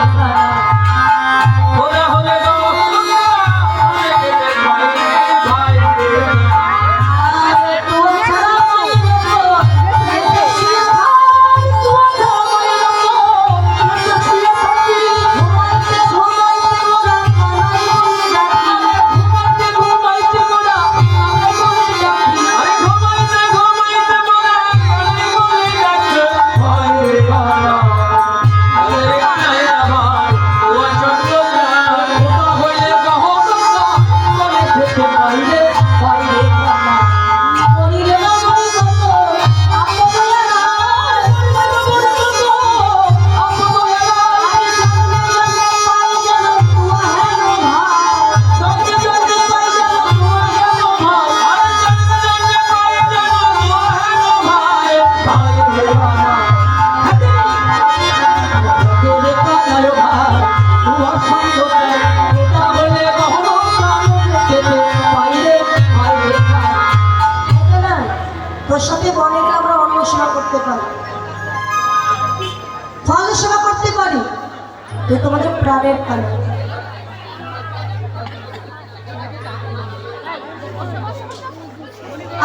Bye. তোর সাথে আমরা অন্য প্রাণের কারণ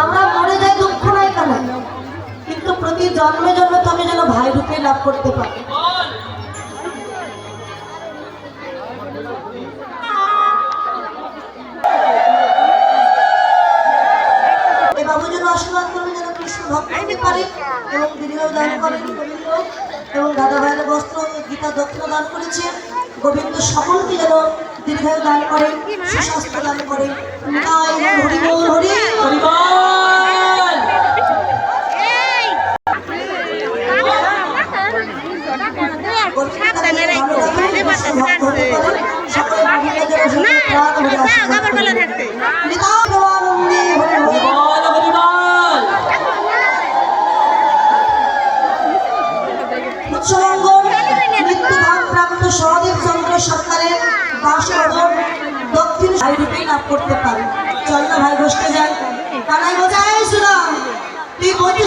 আমরা মরে যাই দুঃখ নাই কেন? কিন্তু প্রতি জন্মে জন্মে তুমি যেন ভাই রূপে লাভ করতে পারি। আশীর্বাদ করবে যেন কৃষ্ণ ভক্ত হতে পারে এবং দীর্ঘ দান করেন গোবিন্দ এবং দাদা ভাইয়ের বস্ত্র গীতা দক্ষিণা দান করেছেন গোবিন্দ সকলকে যেন দীর্ঘায়ু দান করেন সুস্বাস্থ্য দান করেন তাই হরি বল হরি হরি দক্ষিণ সাইডে লাভ করতে পারে। চল না ভাই বসতে যাই। কানাই শুনাম তুই কিন্তু